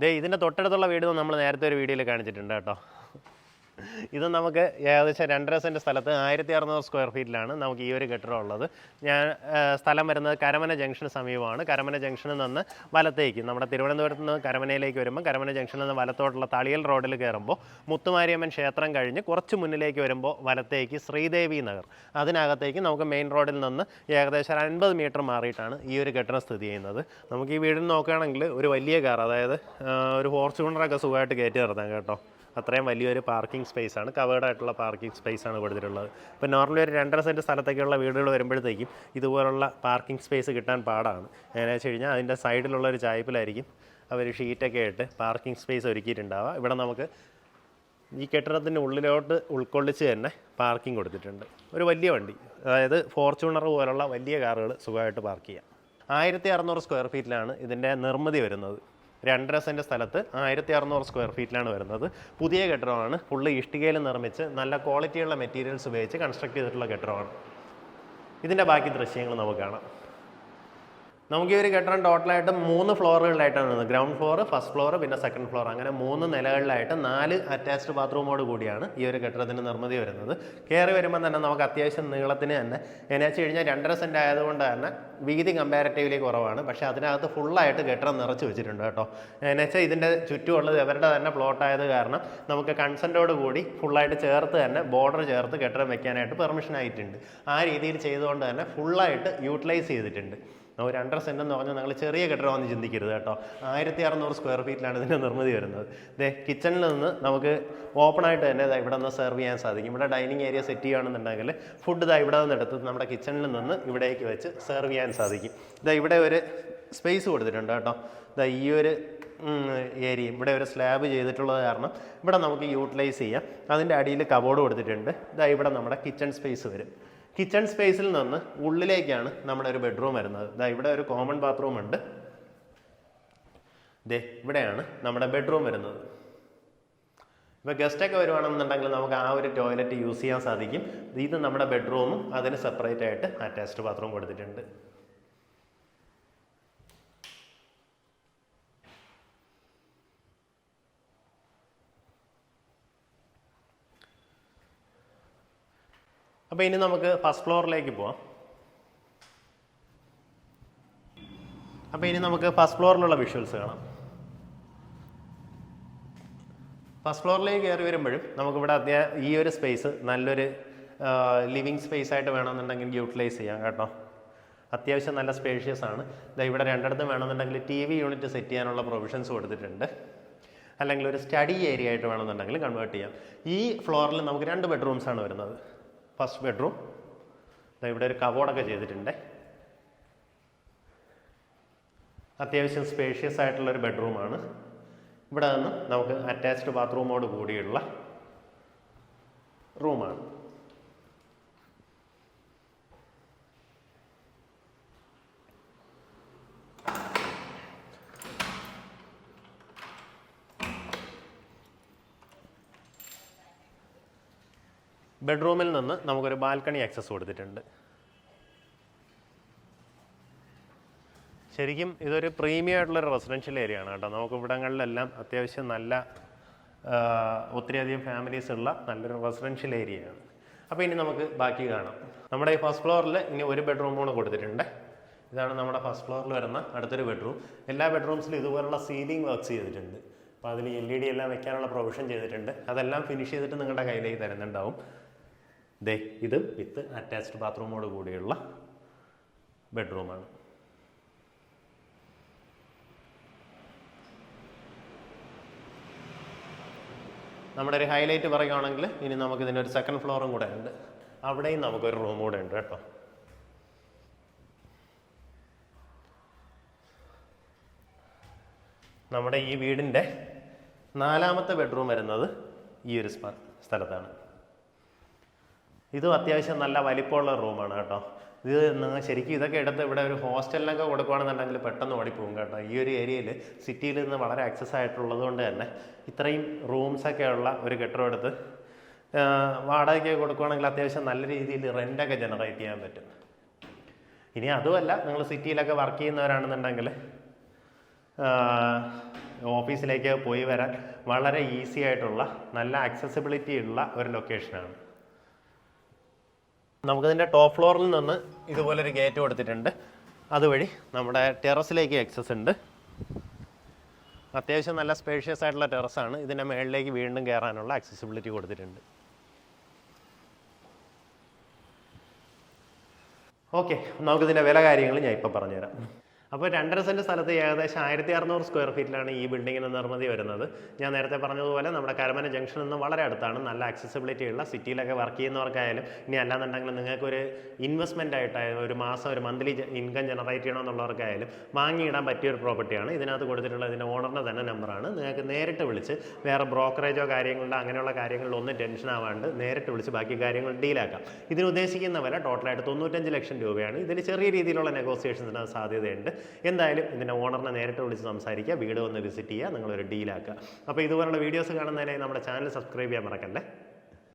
ദേ ഇതിന്റെ തൊട്ടടുത്തുള്ള വീട് നമ്മൾ നേരത്തെ ഒരു വീഡിയോയിൽ കാണിച്ചിട്ടുണ്ട് കേട്ടോ. ഇത് നമുക്ക് ഏകദേശം രണ്ടര സെന്റ് സ്ഥലത്ത് ആയിരത്തി അറുന്നൂറ് സ്ക്വയർ ഫീറ്റിലാണ് നമുക്ക് ഈ ഒരു കെട്ടിടം ഉള്ളത്. ഞാൻ സ്ഥലം വരുന്നത് കരമന ജംഗ്ഷന് സമീപമാണ്. കരമന ജംഗ്ഷനിൽ നിന്ന് വലത്തേക്ക് നമ്മുടെ തിരുവനന്തപുരത്ത് നിന്ന് കരമനയിലേക്ക് വരുമ്പോൾ കരമന ജംഗ്ഷനിൽ നിന്ന് വലത്തോട്ടുള്ള തളിയൽ റോഡിൽ കയറുമ്പോൾ മുത്തുമാരിയമ്മൻ ക്ഷേത്രം കഴിഞ്ഞ് കുറച്ച് മുന്നിലേക്ക് വരുമ്പോൾ വലത്തേക്ക് ശ്രീദേവി നഗർ. അതിനകത്തേക്ക് നമുക്ക് മെയിൻ റോഡിൽ നിന്ന് ഏകദേശം ഒരു അൻപത് മീറ്റർ മാറിയിട്ടാണ് ഈ ഒരു കെട്ടിടം സ്ഥിതി ചെയ്യുന്നത്. നമുക്ക് ഈ വീടിന് നോക്കുകയാണെങ്കിൽ ഒരു വലിയ കാർ അതായത് ഒരു ഫോർച്യൂണറൊക്കെ സുഖമായിട്ട് കയറ്റി നിർത്താം കേട്ടോ. അത്രയും വലിയൊരു പാർക്കിംഗ് സ്പേസ് ആണ് കവേർഡ് ആയിട്ടുള്ള പാർക്കിംഗ് സ്പേസ് ആണ് കൊടുത്തിട്ടുള്ളത് ഇപ്പോൾ നോർമലി ഒരു രണ്ടര സെന്റ് സ്ഥലത്തേക്കുള്ള വീടുകൾ വരുമ്പോഴത്തേക്കും ഇതുപോലുള്ള പാർക്കിംഗ് സ്പേസ് കിട്ടാൻ പാടാണ്. എങ്ങനെയാണെന്ന് വെച്ച് കഴിഞ്ഞാൽ അതിന്റെ സൈഡിലുള്ള ഒരു ചായ്പിലായിരിക്കും അവർ ഷീറ്റൊക്കെ ഇട്ട് പാർക്കിംഗ് സ്പേസ് ഒരുക്കിയിട്ടുണ്ടാവുക. ഇവിടെ നമുക്ക് ഈ കെട്ടിടത്തിന്റെ ഉള്ളിലോട്ട് ഉൾക്കൊള്ളിച്ച് തന്നെ പാർക്കിംഗ് കൊടുത്തിട്ടുണ്ട്. ഒരു വലിയ വണ്ടി അതായത് ഫോർച്യൂണർ പോലുള്ള വലിയ കാറുകൾ സുഖമായിട്ട് പാർക്ക് ചെയ്യാം. ആയിരത്തി അറുന്നൂറ് സ്ക്വയർ ഫീറ്റിലാണ് ഇതിന്റെ നിർമ്മിതി വരുന്നത്. രണ്ടര സെന്റ് സ്ഥലത്ത് ആയിരത്തി അറുന്നൂറ് സ്ക്വയർ ഫീറ്റിലാണ് വരുന്നത്. പുതിയ കെട്ടിടമാണ്. ഫുള്ള് ഇഷ്ടികയിൽ നിർമ്മിച്ച് നല്ല ക്വാളിറ്റിയുള്ള മെറ്റീരിയൽസ് ഉപയോഗിച്ച് കൺസ്ട്രക്ട് ചെയ്തിട്ടുള്ള കെട്ടിടമാണ്. ഇതിന്റെ ബാക്കി ദൃശ്യങ്ങൾ നമുക്ക് കാണാം. നമുക്ക് ഈ ഒരു കെട്ടിടം ടോട്ടലായിട്ട് മൂന്ന് ഫ്ലോറുകളിലായിട്ടാണ് ഉള്ളത്. ഗ്രൗണ്ട് ഫ്ലോർ ഫസ്റ്റ് ഫ്ലോർ പിന്നെ സെക്കൻഡ് ഫ്ലോർ അങ്ങനെ മൂന്ന് നിലകളിലായിട്ട് നാല് അറ്റാച്ച്ഡ് ബാത്റൂമോട് കൂടിയാണ് ഈ ഒരു കെട്ടിടത്തിന്റെ നിർമ്മിതി വരുന്നത്. കയറി വരുമ്പോൾ തന്നെ നമുക്ക് അത്യാവശ്യം നീളത്തിന് തന്നെ എന്നു വെച്ച് കഴിഞ്ഞാൽ രണ്ടര സെന്റ് ആയതുകൊണ്ട് തന്നെ വീതി കമ്പാരിറ്റീവ്ലി കുറവാണ്. പക്ഷേ അതിനകത്ത് ഫുള്ളായിട്ട് കെട്ടിടം നിറച്ച് വെച്ചിട്ടുണ്ട് കേട്ടോ. എന്നു വെച്ചാൽ ഇതിന്റെ ചുറ്റുമുള്ളത് ഇവരുടെ തന്നെ പ്ലോട്ടായത് കാരണം നമുക്ക് കൺസെന്റോട് കൂടി ഫുള്ളായിട്ട് ചേർത്ത് തന്നെ ബോർഡർ ചേർത്ത് കെട്ടിടം വെക്കാനായിട്ട് പെർമിഷൻ ആയിട്ടുണ്ട്. ആ രീതിയിൽ ചെയ്തുകൊണ്ട് തന്നെ ഫുള്ളായിട്ട് യൂട്ടിലൈസ് ചെയ്തിട്ടുണ്ട്. ഒരു അണ്ടർ സെന്റ് എന്ന് പറഞ്ഞാൽ നിങ്ങൾ ചെറിയ കെട്ടിടമാണെന്ന് ചിന്തിക്കരുത് കേട്ടോ. ആയിരത്തി അറുന്നൂറ് സ്ക്വയർ ഫീറ്റിലാണ് ഇതിന്റെ നിർമ്മിതി വരുന്നത്. ദേ കിച്ചണിൽ നിന്ന് നമുക്ക് ഓപ്പൺ ആയിട്ട് തന്നെ ഇവിടെ നിന്ന് സെർവ് ചെയ്യാൻ സാധിക്കും. ഇവിടെ ഡൈനിങ് ഏരിയ സെറ്റ് ചെയ്യുകയാണെന്നുണ്ടെങ്കിൽ ഫുഡ് ഇതാ ഇവിടെ നിന്ന് എടുത്ത് നമ്മുടെ കിച്ചണിൽ നിന്ന് ഇവിടേക്ക് വെച്ച് സെർവ് ചെയ്യാൻ സാധിക്കും. ഇതാ ഇവിടെ ഒരു സ്പേസ് കൊടുത്തിട്ടുണ്ട് കേട്ടോ. ഇതാ ഈ ഒരു ഏരിയ ഇവിടെ ഒരു സ്ലാബ് ചെയ്തിട്ടുള്ളത് കാരണം ഇവിടെ നമുക്ക് യൂട്ടിലൈസ് ചെയ്യാം. അതിന്റെ അടിയിൽ കബോർഡ് കൊടുത്തിട്ടുണ്ട്. ഇതാ ഇവിടെ നമ്മുടെ കിച്ചൺ സ്പേസ് വരും. കിച്ചൺ സ്പേസിൽ നിന്ന് ഉള്ളിലേക്കാണ് നമ്മുടെ ഒരു ബെഡ്റൂം വരുന്നത്. ഇതാ ഇവിടെ ഒരു കോമൺ ബാത്റൂം ഉണ്ട്. ദേ ഇവിടെയാണ് നമ്മുടെ ബെഡ്റൂം വരുന്നത്. ഇപ്പോൾ ഗസ്റ്റൊക്കെ വരുവാണെന്നുണ്ടെങ്കിൽ നമുക്ക് ആ ഒരു ടോയ്ലറ്റ് യൂസ് ചെയ്യാൻ സാധിക്കും. ഇത് നമ്മുടെ ബെഡ്റൂമും അതിന് സെപ്പറേറ്റ് ആയിട്ട് അറ്റാച്ച്ഡ് ബാത്റൂം കൊടുത്തിട്ടുണ്ട്. അപ്പോൾ ഇനി നമുക്ക് ഫസ്റ്റ് ഫ്ലോറിലേക്ക് പോവാം. അപ്പോൾ ഇനി നമുക്ക് ഫസ്റ്റ് ഫ്ലോറിലുള്ള വിഷ്വൽസ് കാണാം. ഫസ്റ്റ് ഫ്ലോറിലേക്ക് കയറി വരുമ്പോഴും നമുക്കിവിടെ അത്യാ ഈ ഒരു സ്പേസ് നല്ലൊരു ലിവിങ് സ്പേസ് ആയിട്ട് വേണമെന്നുണ്ടെങ്കിൽ യൂട്ടിലൈസ് ചെയ്യാം കേട്ടോ. അത്യാവശ്യം നല്ല സ്പേഷ്യസ് ആണ്. ദാ ഇവിടെ രണ്ടിടത്തും വേണമെന്നുണ്ടെങ്കിൽ ടി വി യൂണിറ്റ് സെറ്റ് ചെയ്യാനുള്ള പ്രൊവിഷൻസ് കൊടുത്തിട്ടുണ്ട്. അല്ലെങ്കിൽ ഒരു സ്റ്റഡി ഏരിയ ആയിട്ട് വേണമെന്നുണ്ടെങ്കിൽ കൺവേർട്ട് ചെയ്യാം. ഈ ഫ്ലോറിൽ നമുക്ക് രണ്ട് ബെഡ്റൂംസ് ആണ് വരുന്നത്. First bedroom. ഇവിടെ ഒരു കബോർഡൊക്കെ ചെയ്തിട്ടുണ്ട്. അത്യാവശ്യം സ്പേഷ്യസ് ആയിട്ടുള്ളൊരു ബെഡ്റൂമാണ് ഇവിടെ നിന്ന് നമുക്ക് അറ്റാച്ച്ഡ് ബാത്റൂമോട് കൂടിയുള്ള റൂമാണ് ബെഡ്റൂമിൽ നിന്ന് നമുക്കൊരു ബാൽക്കണി ആക്സസ് കൊടുത്തിട്ടുണ്ട്. ശരിക്കും ഇതൊരു പ്രീമിയം ആയിട്ടുള്ളൊരു റെസിഡൻഷ്യൽ ഏരിയ ആണ് കേട്ടോ. നമുക്ക് ഇവിടങ്ങളിലെല്ലാം അത്യാവശ്യം നല്ല ഒത്തിരിയധികം ഫാമിലീസ് ഉള്ള നല്ലൊരു റെസിഡൻഷ്യൽ ഏരിയയാണ് അപ്പോൾ ഇനി നമുക്ക് ബാക്കി കാണാം. നമ്മുടെ ഈ ഫസ്റ്റ് ഫ്ലോറിൽ ഇനി ഒരു ബെഡ്റൂം കൂടെ കൊടുത്തിട്ടുണ്ട്. ഇതാണ് നമ്മുടെ ഫസ്റ്റ് ഫ്ലോറിൽ വരുന്ന അടുത്തൊരു ബെഡ്റൂം എല്ലാ ബെഡ്റൂംസിലും ഇതുപോലുള്ള സീലിംഗ് വർക്ക്സ് ചെയ്തിട്ടുണ്ട്. അപ്പോൾ അതിൽ എൽ ഇ ഡി എല്ലാം വെക്കാനുള്ള പ്രൊവിഷൻ ചെയ്തിട്ടുണ്ട്. അതെല്ലാം ഫിനിഷ് ചെയ്തിട്ട് നിങ്ങളുടെ കയ്യിലേക്ക് തരുന്നുണ്ടാവും. ദേ ഇത് വിത്ത് അറ്റാച്ച്ഡ് ബാത്റൂമോട് കൂടിയുള്ള ബെഡ്റൂമാണ് നമ്മുടെ ഒരു ഹൈലൈറ്റ് പറയുകയാണെങ്കിൽ ഇനി നമുക്ക് ഇതിന്റെ ഒരു സെക്കൻഡ് ഫ്ലോറും കൂടെ ഉണ്ട്. അവിടെയും നമുക്കൊരു റൂം കൂടെ ഉണ്ട് കേട്ടോ. നമ്മുടെ ഈ വീടിന്റെ നാലാമത്തെ ബെഡ്റൂം വരുന്നത് ഈ ഒരു സ്ഥലത്താണ്. ഇതും അത്യാവശ്യം നല്ല വലിപ്പമുള്ള റൂമാണ് കേട്ടോ. ഇത് ശരിക്കും ഇതൊക്കെ എടുത്ത് ഇവിടെ ഒരു ഹോസ്റ്റലിനൊക്കെ കൊടുക്കുകയാണെന്നുണ്ടെങ്കിൽ പെട്ടെന്ന് ഓടിപ്പോകും കേട്ടോ. ഈ ഒരു ഏരിയയിൽ സിറ്റിയിൽ നിന്ന് വളരെ ആക്സസ് ആയിട്ടുള്ളത് കൊണ്ട് തന്നെ ഇത്രയും റൂംസൊക്കെ ഉള്ള ഒരു കെട്ടിടം എടുത്ത് വാടകയ്ക്ക് കൊടുക്കുകയാണെങ്കിൽ അത്യാവശ്യം നല്ല രീതിയിൽ റെന്റൊക്കെ ജനറേറ്റ് ചെയ്യാൻ പറ്റും. ഇനി അതുമല്ല നിങ്ങൾ സിറ്റിയിലൊക്കെ വർക്ക് ചെയ്യുന്നവരാണെന്നുണ്ടെങ്കിൽ ഓഫീസിലേക്ക് പോയി വരാൻ വളരെ ഈസി ആയിട്ടുള്ള നല്ല ആക്സസിബിലിറ്റി ഉള്ള ഒരു ലൊക്കേഷനാണ് നമുക്കതിന്റെ ടോപ്പ് ഫ്ലോറിൽ നിന്ന് ഇതുപോലൊരു ഗേറ്റ് കൊടുത്തിട്ടുണ്ട്. അതുവഴി നമ്മുടെ ടെറസിലേക്ക് എക്സസ് ഉണ്ട്. അത്യാവശ്യം നല്ല സ്പേഷ്യസ് ആയിട്ടുള്ള ടെറസാണ്. ഇതിന്റെ മേളിലേക്ക് വീണ്ടും കയറാനുള്ള ആക്സസിബിലിറ്റി കൊടുത്തിട്ടുണ്ട്. ഓക്കെ നമുക്കിതിന്റെ വില കാര്യങ്ങൾ ഞാൻ ഇപ്പോൾ പറഞ്ഞുതരാം. അപ്പോൾ രണ്ടര സെന്റ് സ്ഥലത്ത് ഏകദേശം ആയിരത്തി അറുന്നൂറ് സ്ക്വയർ ഫീറ്റിലാണ് ഈ ബിൽഡിങ്ങിന്റെ നിർമ്മിതി വരുന്നത്. ഞാൻ നേരത്തെ പറഞ്ഞതുപോലെ നമ്മുടെ കരമന ജംഗ്ഷനിൽ നിന്ന് വളരെ അടുത്താണ്. നല്ല ആക്സസിബിലിറ്റി ഉള്ള സിറ്റിയിലൊക്കെ വർക്ക് ചെയ്യുന്നവർക്കായാലും ഇനി അല്ലാന്നുണ്ടെങ്കിൽ നിങ്ങൾക്കൊരു ഇൻവെസ്റ്റ്മെന്റ് ആയിട്ടായാലും ഒരു മാസം ഒരു മന്ത്ലി ഇൻകം ജനറേറ്റ് ചെയ്യണമെന്നുള്ളവർക്കായാലും വാങ്ങിയിടാൻ പറ്റിയ ഒരു പ്രോപ്പർട്ടിയാണ് ഇതിനകത്ത് കൊടുത്തിട്ടുള്ള ഇതിന്റെ ഓണറിന്റെ തന്നെ നമ്പറാണ് നിങ്ങൾക്ക് നേരിട്ട് വിളിച്ച് വേറെ ബ്രോക്കറേജോ കാര്യങ്ങളോ അങ്ങനെയുള്ള കാര്യങ്ങളിലോ ഒന്നും ടെൻഷൻ ആവാണ്ട് നേരിട്ട് വിളിച്ച് ബാക്കി കാര്യങ്ങൾ ഡീലാക്കാം ഇതിന് ഉദ്ദേശിക്കുന്ന വില ടോട്ടലായിട്ട് തൊണ്ണൂറ്റഞ്ച് ലക്ഷം രൂപയാണ്. ഇതിൽ ചെറിയ രീതിയിലുള്ള നെഗോസിയേഷൻസിന് സാധ്യതയുണ്ട്. എന്തായാലും ഇതിന്റെ ഓണറിനെ നേരിട്ട് വിളിച്ച് സംസാരിക്കുക വീട് വന്ന് വിസിറ്റ് ചെയ്യുക നിങ്ങളൊരു ഡീലാക്കുക. അപ്പോൾ ഇതുപോലുള്ള വീഡിയോസ് കാണുന്നതിനായി നമ്മുടെ ചാനൽ സബ്സ്ക്രൈബ് ചെയ്യാൻ മറക്കല്ലേ?